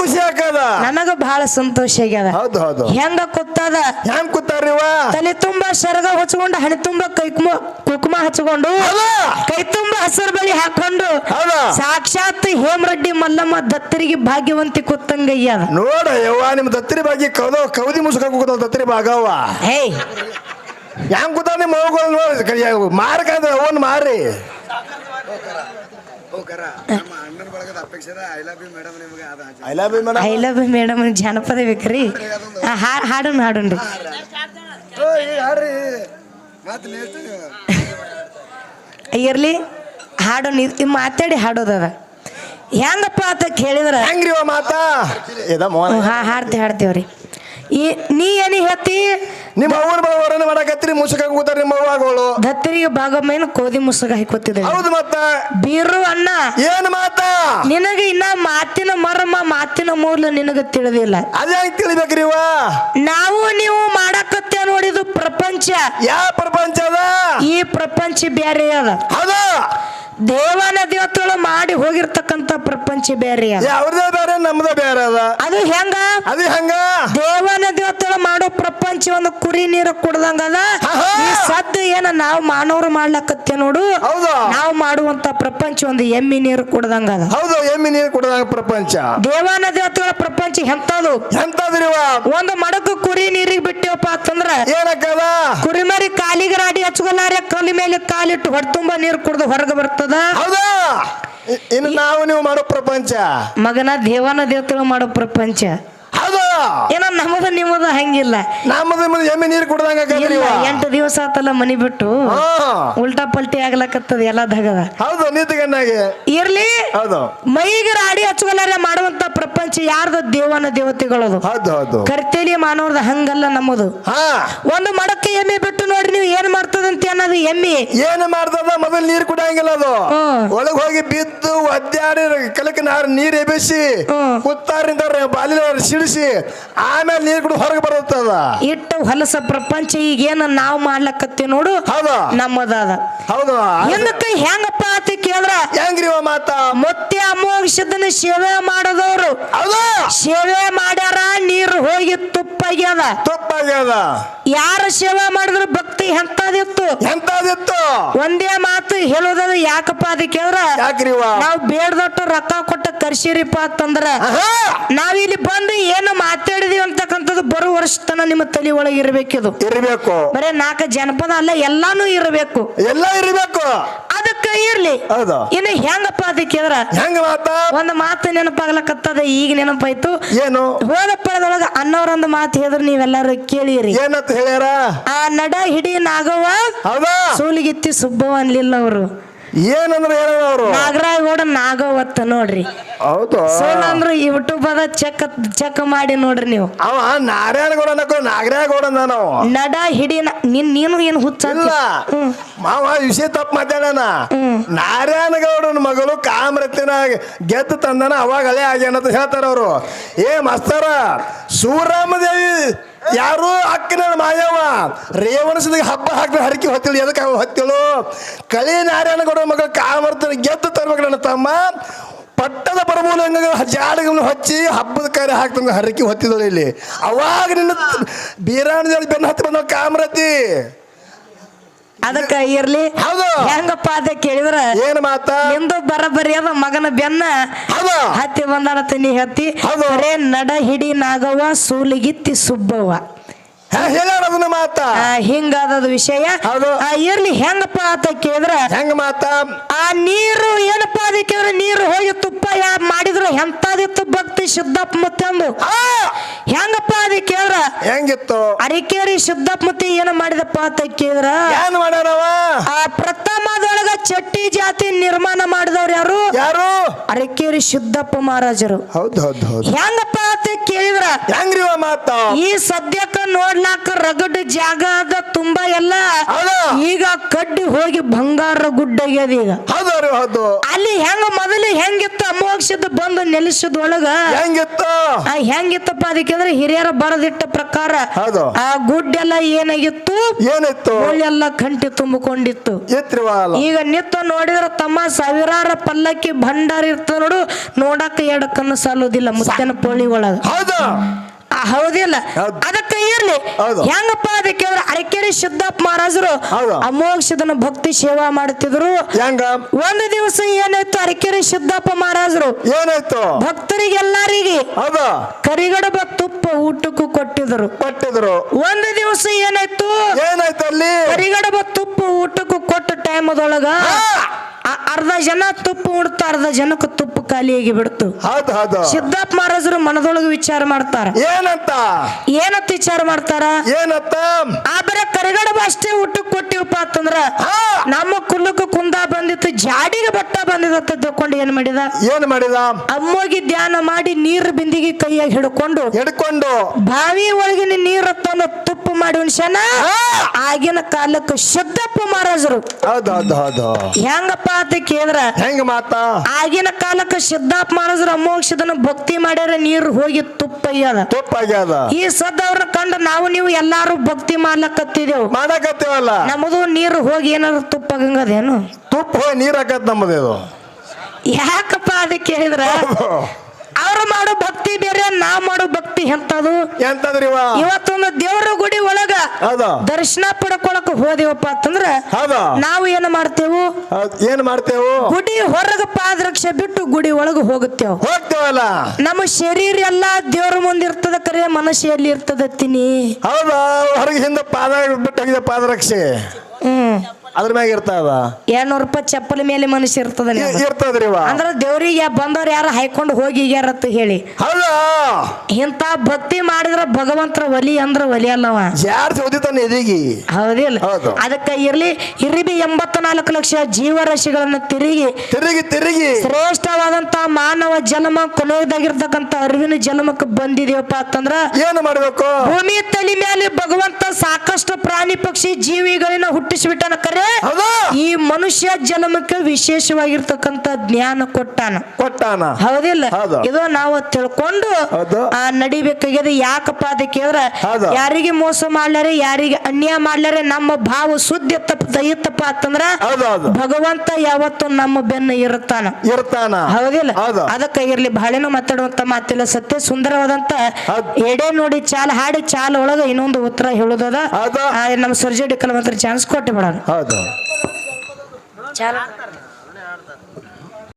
ಖುಷಿ ಆಗದ ನನಗ ಬಹಳ ಸಂತೋಷ ಆಗ್ಯದ. ಹೌದು ಹೌದು. ಹೆಂಗ ಕೂತದ? ಹೆಂಗ್ ಕೂತಾರಿವ ತಲೆ ತುಂಬಾ ಸರಗ ಹಚ್ಕೊಂಡು ಹಣೆ ತುಂಬಾ ಕೈಕುಮ ಕುಕುಮ ಹಚ್ಕೊಂಡು ಕೈ ತುಂಬಾ ಹಸಿರು ಬಳಿ ಹಾಕೊಂಡು ಹೌದಾ. ಸಾಕ್ಷಾತ್ ಹೇಮರೆಡ್ಡಿ ಮಲ್ಲಮ್ಮ ದತ್ತರಿಗೆ ಭಾಗ್ಯವಂತಿ ಕೂತಂಗಯ್ಯ ನೋಡ ಯವ್ವ ನಿಮ್ ದತ್ತರಿ ಭಾಗ್ಯ ಕೌದ ಕೌದಿ ಮುಸುಕ ಕೂತ ದತ್ತರಿ ಭಾಗವ್ವ ಹೇ. ಹೆಂಗ್ ಕೂತಾವ ನಿಮ್ಮ ಮಾರಕ ಓನ್ ಅವನ್ ಮಾರಿ I love you madam I love madam ಜಾನಪದ ಬೇಕ್ರಿ? ಆ, ಹಾಡು ಹಾಡೋಣ ಹಾಡೋಣ್ರಿ ಇರ್ಲಿ. ಹಾಡೋಣ ಇದ್- ಮಾತಾಡಿ ಹಾಡೋದದ ಹೆಂಗಪ್ಪ ಅಂತ ಕೇಳಿದ್ರ? ಹೆಂಗ್ರಿ ಇವ ಮಾತಾ? ಇದ ಮೋನ ಹಾ ಹಾಡ್ತಿ ಹಾಡ್ತೇವ್ರಿ ಈ ನೀ ಏನಿ ಹೇಳ್ತಿ? ನಿಮ್ಮ ಅವ್ವನ ಬರೋವರನ್ನ ಮಾಡಕತ್ರಿ ಮುಸುಕ ಕೂತಾರ ನಿಮ್ಮ ಅವ್ವಗಳು. ದತ್ತರಿಗೆ ಭಾಗಮ್ಮನ ಕೋದಿ ಮುಸುಕ ಹಾಕೋತಿದೆ ಹೌದು ಮತ್ತ. ಬೀರು ಅಣ್ಣ. ಏನ್ ಮಾತ? ನಿನಗೆ ಇನ್ನ ಮಾತಿನ ಮರ್ಮ ಮಾತಿನ ಮೂಲ ನಿನಗೆ ತಿಳಿದಿಲ್ಲ. ಅದೇ ತಿಳಿಬೇಕ್ರಿ ನಾವು ನೀವು ಮಾಡಕತ್ತೆ ನೋಡಿದು ಪ್ರಪಂಚ. ಯಾವ ಪ್ರಪಂಚ ಅದ? ಈ ಪ್ರಪಂಚ ಬ್ಯಾರೆ ಅದ. ಹೌದ. ದೇವನ ದೇವತೆಗಳು ಮಾಡಿ ಹೋಗಿರ್ತಕ್ಕಂತ ಪ್ರಪಂಚ ಬೇರೆ ಅದ ಅವ್ರದೇ ಬೇರೆ ನಮ್ದೇ ಬೇರೆ ಅದ. ಅದು ಹೆಂಗ? ಅದು ಹೆಂಗ? ದೇವನ ದೇವತೆಗಳು ಮಾಡೋ ಪ್ರಪಂಚ ಒಂದು ಕುರಿ ನೀರು ಕುಡ್ದಂಗ ಅದ ಆಹಾ. ಈ ಸದ್ದು ಏನ ನಾವು ಮಾನವರು ಮಾಡ್ಲಕತ್ತೆ ನೋಡು ಹೌದು. ನಾವು ಮಾಡುವಂತ ಪ್ರಪಂಚ ಒಂದು ಎಮ್ಮಿ ನೀರು ಕುಡ್ದಂಗ ಅದ ಹೌದು ಎಮ್ಮಿ ನೀರು ಕುಡ್ದಂಗ ಪ್ರಪಂಚ. ದೇವನ ದೇವತೆಗಳ ಪ್ರಪಂಚ ಎಂತದು? ಎಂತದ್ರಿ ಒಂದು ಮಡಕು ಕುರಿ ನೀರಿಗೆ ಬಿಟ್ಟೇವಪ್ಪ ಅಂತಂದ್ರ ಏನಕ್ಕದ ಕುರಿಮರಿ ಕಾಲಿಗೆ ರಾಡಿ ಹಚ್ಕೊಲಾರೆ ಕಲ್ಲಿ ಮೇಲೆ ಕಾಲಿಟ್ಟು ಹೊಟ್ಟೆ ನೀರು ಕುಡ್ದು ಹೊರಗೆ ಬರ್ತದ? ಹೌದಾ? ಇನ್ನು ನಾವು ನೀವು ಮಾಡೋ ಪ್ರಪಂಚ. ಮಗನ ದೇವನ ದೇವತೆಗಳು ಮಾಡೋ ಪ್ರಪಂಚ. ಹೌದು. ಏನ ನಮ್ಮದ ನಿಮ್ಮದ ಹಂಗಿಲ್ಲ. ನಮ್ಮದು ನಿಮ್ಮದು ಎಮ್ಮೆ ನೀರು ಕುಡ್ದಂಗ ಎಂಟು ದಿವಸ ಆತಲ್ಲ ಮನಿ ಬಿಟ್ಟು. ಉಲ್ಟಾ ಪಲ್ಟಿ ಆಗ್ಲಕತ್ತದ ಎಲ್ಲ ದಗದ ಹೌದು ನಿಂತಗಣ್ಣಾಗೆ ಇರ್ಲಿ ಹೌದು. ಮೈಗೆ ರಾಡಿ ಹಚ್ಕೊಲಾರೆ ಮಾಡುವಂತ ಪ್ರಪಂಚ ಯಾರ್ದ? ದೇವನ ದೇವತೆಗಳದು. ಹೌದು ಹೌದು. ಕರ್ತೇಲಿ ಮಾನವರದ ಹಂಗಲ್ಲ ನಮ್ಮದು. ಒಂದು ಮಡಕ್ಕೆ ಎಮ್ಮೆ ಬಿಟ್ಟು ನೋಡ್ರಿ ನೀವು ಏನ್ ಮಾಡ್ತದಂತ ಅನ್ನೋದು ಎಮ್ಮೆ. ಏನು ಮಾಡ್ತದ? ಮೊದಲು ನೀರು ಕುಡಂಗಿಲ್ಲ ಅದು. ಒಳಗ್ ಹೋಗಿ ಬಿದ್ದು ಒದ್ದಾಡಿ ಕಲಕ ನಾರು ನೀರ್ ಎಬ್ಬಿಸಿ ಹ್ಮ್. ಕುತ್ತಾರಿಂದ ಬಾಲಿನ ಸಿಡಿಸಿ ಆಮೇಲೆ ನೀರು ಕೂಡ ಹೊರಗೆ ಬರುತ್ತದ? ಇಟ್ಟು ಹೊಲಸ ಪ್ರಪಂಚ ಈಗೇನ ನಾವು ಮಾಡ್ಲಕತ್ತಿ ನೋಡು? ಹೌದು? ನಮ್ಮದಾದ. ಹೌದು? ಹಿಂದಕ್ಕೆ ಹೆಂಗಪ್ಪ ಅಂತ ಕೇಳಿದ್ರ ಹೆಂಗ್ರಿ ಇವ ಮಾತ? ಮತ್ತೆ ಅಮೋಘಿಸದನ್ನ ಸೇವೆ ಮಾಡದವ್ರು. ಹೌದು? ಸೇವೆ ಮಾಡ್ಯಾರ ನೀರು ಹೋಗಿ ತುಪ್ಪಾಗ್ಯದ. ತಪ್ಪಾಗ್ಯದ. ಯಾರ ಸೇವೆ ಮಾಡಿದ್ರು ಭಕ್ತಿ ಎಂತದಿತ್ತು. ಎಂತದಿತ್ತು? ಒಂದೇ ಮಾತು ಹೇಳೋದದ ಯಾಕಪ್ಪ ಅದಕ್ಕೆ ಹೇಳ್ರ ಯಾಕ್ರಿ ಇವ ನಾವು ಬೇಡದೊಟ್ಟು ರೊಕ್ಕ ಕೊಟ್ಟ ಕರ್ಸಿರಿಪ್ಪ ಅಂತಂದ್ರ ನಾವಿಲ್ಲಿ ಬಂದು ಏನು ಮಾತಾಡಿದೀವಿ ಅಂತಕ್ಕಂಥದ್ದು ಬರೋ ವರ್ಷ ತನ ನಿಮ್ಮ ತಲೆ ಒಳಗೆ ಇರಬೇಕಿದು. ಇರ್ಬೇಕು. ಬರೇ ನಾಲ್ಕು ಜನಪದ ಅಲ್ಲ ಎಲ್ಲಾನು ಇರಬೇಕು. ಎಲ್ಲ ಇರ್ಬೇಕು. ಇರ್ಲಿ. ಹೌದು. ಇನ್ನು ಹೆಂಗಪ್ಪ ಅದಕ್ಕೆ ಕೇಳಿದ್ರ ಹೆಂಗ ಮಾತ? ಒಂದು ಮಾತು ನೆನಪಾಗ್ಲಕತ್ತದ ಈಗ ನೆನಪಾಯ್ತು. ಏನು? ಹೋದ ಪಳದೊಳಗ ಅನ್ನೋರೊಂದು ಮಾತು ಹೇಳಿದ್ರೆ ನೀವೆಲ್ಲಾರು ಕೇಳಿರಿ. ಏನಂತ ಹೇಳ್ಯಾರ? ಆ ನಡ ಹಿಡಿ ನಾಗವ್ವ ಹೌದಾ? ಸೂಲಿಗಿತ್ತಿ ಸುಬ್ಬವ ಅನ್ಲಿಲ್ಲ ಅವರು. ಏನಂದ್ರ ಹೇಳ ಅವರು? ನಾಗರಾಯಗೌಡ ನಾಗವತ್ತ ನೋಡ್ರಿ. ಹೌದು. ಯೂಟ್ಯೂಬ್ ಅದ ಚೆಕ್ ಚೆಕ್ ಮಾಡಿ ನೋಡ್ರಿ ನೀವು. ಅವ ನಾರಾಯಣಗೌಡ ಅನ್ನಕೋ ನಾಗರಾಯಗೌಡ ನಾವು ನಡ ಹಿಡಿ ನಿನ್ ನೀನು ಏನು ಹುಚ್ಚ ಇಲ್ಲ. ಮಾವ ವಿಷಯ ತಪ್ಪು ಮಾತಾಡಣ ನಾರಾಯಣಗೌಡನ ಮಗಳು ಕಾಮರತಿನ ಗೆದ್ದು ತಂದನ ಅವಾಗ ಹಳೆ ಆಗ್ಯಾನ ಅಂತ ಹೇಳ್ತಾರ ಅವರು. ಏ ಮಸ್ತರ ಸೂರಮ್ಮದೇವಿ ಯಾರು ಅಕ್ಕನ ಮಾಯವ್ವ. ರೇವಣಸದ ಹಬ್ಬ ಹಾಕಿದ ಹರಕಿ ಹೊತ್ತಿಳು ಎದಕ್ಕೆ ಹೊತ್ತಿಳು ಕಳಿ ನಾರಾಯಣಗೌಡ ಮಗ ಕಾಮರ್ತನ ಗೆದ್ದು ತರ್ಬೇಕು ನನ್ನ ತಮ್ಮ. ಪಟ್ಟದ ಪರಮೂಲ ಜಾಡಗಳನ್ನು ಹಚ್ಚಿ ಹಬ್ಬದ ಕಾರ್ಯ ಹಾಕ್ತಂಗ ಹರಕಿ ಹೊತ್ತಿದಳು ಇಲ್ಲಿ. ಅವಾಗ ನಿನ್ನ ಬೀರಾಣದಲ್ಲಿ ಬೆನ್ನ ಹತ್ತಿ ಬಂದ ಕಾಮರತಿ. ಅದಕ್ಕ ಇರ್ಲಿ. ಹೆಂಗಪ್ಪ ಅದ ಕೇಳಿದ್ರ? ಏನ್ ಮಾತ? ನಿಂದು ಬರಬರಿ ಅದ ಮಗನ ಬೆನ್ನ. ಹತ್ತಿ ಬಂದಾಡತ್ತ ನೀ ಹತ್ತಿ. ನಡ ಹಿಡಿ ನಾಗವ್ವ ಸೂಲಿಗಿತ್ತಿ ಸುಬ್ಬವ್ವ. ಹೇಳ್ಯಾರ ಅದನ್ನ ಮಾತ. ಆ, ಹಿಂಗಾದದ ವಿಷಯ. ಹೌದು. ಇರ್ಲಿ ಹೆಂಗಪ್ಪ ಆತ ಕೇಳಿದ್ರ ಹೆಂಗ ಮಾತ? ಆ ನೀರು ಏನಪ್ಪ ಅದಕ್ಕೆ ನೀರು ಹೋಗಿ ತುಪ್ಪ ಯಾ ಮಾಡಿದ್ರು ಎಂತದಿತ್ತು ಭಕ್ತಿ ಶುದ್ಧಪ್ಪ ಮುತ್ತಂದು ಆ, ಹೆಂಗಪ್ಪ ಅದಕ್ಕೆ ಕೇಳಿದ್ರ? ಹೆಂಗಿತ್ತು? ಅರಿಕೇರಿ ಶುದ್ಧಪ್ಪ ಮುತ್ತಿ ಏನ ಮಾಡಿದಪ್ಪ ಅಂತ ಕೇಳಿದ್ರ? ಏನ್ ಮಾಡ್ಯಾರವ? ಆ ಪ್ರಥಮದೊಳಗ ಚಟ್ಟಿ ಜಾತಿ ನಿರ್ಮಾಣ ಮಾಡಿದವ್ರು ಯಾರು? ಯಾರು? ಅರಕೇರಿ ಶುದ್ಧಪ್ಪ ಮಹಾರಾಜರು. ಹೌದು ಹೌದು ಹೌದು. ಹೆಂಗಪ್ಪ ಅಂತ ಕೇಳಿದ್ರ? ಹೆಂಗ್ರಿ ಮಾತಾ? ಈ ಸದ್ಯಕ್ಕ ನೋಡ್ಲಾಕ ರಗಡ್ ಜಾಗ ಅದ ತುಂಬಾ ಎಲ್ಲ. ಈಗ ಕಡ್ಡಿ ಹೋಗಿ ಬಂಗಾರ ಗುಡ್ಡಗ್ಯದ ಈಗ. ಹೌದು ರೀ ಹೌದು. ಅಲ್ಲಿ ಹೆಂಗ ಮೊದಲು ಹೆಂಗಿತ್ತು ಅಮೋಕ್ಷದ ಬಂದು ನೆಲೆಸದ ಒಳಗ ಹೆಂಗಿತ್ತು ಹೆಂಗಿತ್ತಪ್ಪ ಅದಕ್ಕೆ ಅಂದ್ರೆ ಹಿರಿಯರ ಬರದಿಟ್ಟ ಪ್ರಕಾರ ಹೌದು. ಆ ಗುಡ್ಡೆಲ್ಲ ಏನಾಗಿತ್ತು? ಏನಿತ್ತು? ಎಲ್ಲ ಕಂಟಿ ತುಂಬಿಕೊಂಡಿತ್ತು. ಈಗ ನಿತ್ತ ನೋಡಿದ್ರ ತಮ್ಮ ಸಾವಿರಾರು ಪಲ್ಲಕ್ಕಿ ಭಂಡಾರ ಇರ್ತ ನೋಡು ನೋಡಕ್ಕೆ ಎರಡು ಕಣ್ಣು ಸಾಲೋದಿಲ್ಲ ಮುಸ್ತನ ಪೋಳಿ ಒಳಗ. ಹೌದು. ಹೌದಿಲ್ಲ. ಅದಕ್ಕೆ ಇರ್ಲಿ. ಹೌದು. ಹೆಂಗಪ್ಪ ಅದಕ್ಕೆ ಅರಕೆರೆ ಸಿದ್ದಪ್ಪ ಮಹಾರಾಜರು? ಹೌದು. ಅಮೋಕ್ಷದನ ಭಕ್ತಿ ಸೇವಾ ಮಾಡ್ತಿದ್ರು. ಹೆಂಗ? ಒಂದು ದಿವಸ ಏನಾಯ್ತು ಅರಕೆರೆ ಸಿದ್ದಪ್ಪ ಮಹಾರಾಜರು? ಏನಾಯ್ತು? ಭಕ್ತರಿಗೆಲ್ಲರಿಗೆ ಕರಿಗಡಬ ತುಪ್ಪ ಊಟಕ್ಕೂ ಕೊಟ್ಟಿದ್ರು. ಕೊಟ್ಟಿದ್ರು. ಒಂದು ದಿವಸ ಏನಾಯ್ತು? ಏನಾಯ್ತು ಅಲ್ಲಿ? ಕರಿಗಡಬ ತುಪ್ಪ ಊಟಕ್ಕೂ ಕೊಟ್ಟ ಟೈಮದೊಳಗ ಅರ್ಧ ಜನ ತುಪ್ಪ ಉಣ್ತಾ ಅರ್ಧ ಜನಕ್ಕೆ ತುಪ್ಪ ಖಾಲಿಯಾಗಿ ಬಿಡ್ತು. ಹೌದು ಹೌದು. ಸಿದ್ದಪ್ಪ ಮಹಾರಾಜರು ಮನದೊಳಗೆ ವಿಚಾರ ಮಾಡ್ತಾರ. ಏನಂತ? ಏನಂತ ವಿಚಾರ ಮಾಡ್ತಾರ? ಏನಂತ? ಆ ಬರೇ ಕರಿಗಡಬ ಅಷ್ಟೇ ಊಟಕ್ಕೆ ಕೊಟ್ಟಿವಪ್ಪ ಅಂತಂದ್ರ ನಮ್ಮ ಕುಲ್ಲಕ್ಕ ಕುಂದ ಬಂದಿತ್ತು ಜಾಡಿಗೆ ಬಟ್ಟ ಬಂದಿದತ್ತ ತಿಳ್ಕೊಂಡು ಏನ್ ಮಾಡಿದ? ಏನ್ ಮಾಡಿದ? ಅಮ್ಮೋಗಿ ಧ್ಯಾನ ಮಾಡಿ ನೀರ್ ಬಿಂದಿಗೆ ಕೈಯಾಗಿ ಹಿಡ್ಕೊಂಡು ಹಿಡ್ಕೊಂಡು. ಬಾವಿ ಒಳಗಿನ ನೀರು ತಂದು ತುಪ್ಪ ಮಾಡಿ ಉಣ್ಸ್ಯಾನ? ಆಗಿನ ಕಾಲಕ್ಕೆ ಸಿದ್ದಪ್ಪ ಮಹಾರಾಜರು. ಹೌದು ಹೌದು ಹೌದು. ಹೆಂಗಪ್ಪ? ಅಂತ ಕೇಂದ್ರ ಹೆಂಗ ಮಾತ? ಆಗಿನ ಕಾಲಕ್ಕೆ ಸಿದ್ದಪ್ಪ ಮಹಾರಾಜರು ಅಮೋಕ್ಷದನ ಭಕ್ತಿ ಮಾಡ್ಯಾರ ನೀರು ಹೋಗಿ ತುಪ್ಪ ಅಯ್ಯದ ತುಪ್ಪಾಗ್ಯದ. ಈ ಸದ್ದವ್ರನ್ನ ಕಂಡು ನಾವು ನೀವು ಎಲ್ಲಾರು ಭಕ್ತಿ ಮಾಡ್ಲಕತ್ತಿದೆವು. ಮಾಡಕತ್ತೀವಲ್ಲ ನಮ್ದು ನೀರು ಹೋಗಿ ಏನಾದ್ರು ತುಪ್ಪ ಆಗಂಗದೇನು ತುಪ್ಪ ಹೋಗಿ ನೀರ್ ಹಾಕತ್ ನಮ್ಮದು ಇದು. ಯಾಕಪ್ಪ ಅದಕ್ಕೆ ಹೇಳಿದ್ರ ಅವ್ರು ಮಾಡೋ ಭಕ್ತಿ ನಾ ಮಾಡೋ ಭಕ್ತಿ ಎಂತದು? ಎಂತದ್ರಿವ? ಇವತ್ತೊಂದು ದೇವರ ಗುಡಿ ಒಳಗ ದರ್ಶನ ಪಡ್ಕೊಳಕ್ ಹೋದೇವಪ್ಪ ಅಂತಂದ್ರ ನಾವು ಏನ್ ಮಾಡ್ತೇವು. ಏನ್ ಮಾಡ್ತೇವು? ಗುಡಿ ಹೊರಗ ಪಾದರಕ್ಷೆ ಬಿಟ್ಟು ಗುಡಿ ಒಳಗ ಹೋಗುತ್ತೇವ. ಹೋಗ್ತೇವಲ್ಲ? ನಮ್ಮ ಶರೀರ ಎಲ್ಲಾ ದೇವ್ರ ಮುಂದೆ ಇರ್ತದ ಕರೆ ಮನಸ್ಸು ಎಲ್ಲಿ ಇರ್ತದ ತಿನಿ. ಹೌದಾ? ಹೊರಗೆ ಹಿಂದೆ ಪಾದ ಬಿಟ್ಟು ಪಾದರಕ್ಷೆ. ಹ್ಮ್. ಅದ್ರ ಮ್ಯಾಗ ಇರ್ತಾವ ಎರಡ್ನೂರು ರೂಪಾಯಿ ಚಪ್ಪಲಿ ಮೇಲೆ ಮನುಷ್ಯ ಇರ್ತದೆ ನಿಮ್ದು. ಅಂದ್ರೆ ಅಂದ್ರ ದೇವ್ರಿಗೆ ಬಂದವ್ರು ಯಾರು ಹಾಯ್ಕೊಂಡು ಹೋಗಿಗ್ಯಾರತ್ತ ಹೇಳಿ. ಹೌದಾ? ಇಂತ ಭಕ್ತಿ ಮಾಡಿದ್ರ ಭಗವಂತರ ಒಲಿ ಅಂದ್ರ ಒಲಿ ಅಲ್ಲವ. ಯಾರು ಸೋದಿತಾನೆ ಇದೀಗಿ ಹೌದಿಲ್ಲ ಹೌದು. ಅದಕ್ಕ ಇರ್ಲಿ ಇರಿಬಿ ಎಂಬತ್ನಾಲ್ಕು ಲಕ್ಷ ಜೀವರಾಶಿಗಳನ್ನ ತಿರುಗಿ. ತಿರುಗಿ ತಿರುಗಿ. ಶ್ರೇಷ್ಠವಾದಂತ ಮಾನವ ಜನ್ಮ ಕೊನೆಯದಾಗಿರ್ತಕ್ಕಂತ ಅರಿವಿನ ಜನ್ಮಕ್ಕೆ ಬಂದಿದೆಯಪ್ಪ ಅಂತಂದ್ರ ಏನು ಮಾಡ್ಬೇಕು? ಭೂಮಿ ತಲೆ ಮೇಲೆ ಭಗವಂತ ಸಾಕಷ್ಟು ಪ್ರಾಣಿ ಪಕ್ಷಿ ಜೀವಿಗಳನ್ನ ಹುಟ್ಟಿಸಿಬಿಟ್ಟನ ಕರೆ? ಈ ಮನುಷ್ಯ ಜನ್ಮಕ್ಕೆ ವಿಶೇಷವಾಗಿರ್ತಕ್ಕಂತ ಜ್ಞಾನ ಕೊಟ್ಟಾನ. ಕೊಟ್ಟಾನ? ಹೌದಿಲ್ಲ? ಹೌದು. ಇದು ನಾವು ತಿಳ್ಕೊಂಡು ಆ ನಡಿಬೇಕಾಗ್ಯದ ಯಾಕಪ್ಪ ಅದಕ್ಕೆ ಕೇಳಿದ್ರ. ಯಾರಿಗೆ ಮೋಸ ಮಾಡ್ಲಾರೆ ಯಾರಿಗೆ ಅನ್ಯಾಯ ಮಾಡ್ಲಾರೆ ನಮ್ಮ ಭಾವ ಶುದ್ಧ ತಪ್ಪ ಇತ್ತಪ್ಪ ಅಂತಂದ್ರ ಭಗವಂತ ಯಾವತ್ತು ನಮ್ಮ ಬೆನ್ನ ಇರುತ್ತಾನ. ಇರ್ತಾನ ಹೌದಿಲ್ಲ? ಹೌದು. ಅದಕ್ಕೆ ಇರ್ಲಿ ಬಹಳೇನು ಮಾತಾಡುವಂತ ಮಾತಿಲ್ಲ ಸತ್ಯ ಸುಂದರವಾದಂತ ಎಡೆ ನೋಡಿ ಚಾಲ ಹಾಡಿ ಚಾಲ ಒಳಗ ಇನ್ನೊಂದು ಉತ್ತರ ಹೇಳುದದ. ಹೌದು. ಆ, ನಮ್ಮ ಮಾತ್ರ ಚಾನ್ಸ್ ಕೊಟ್ಟು ಬಿಡೋಣ. ಚಾಲ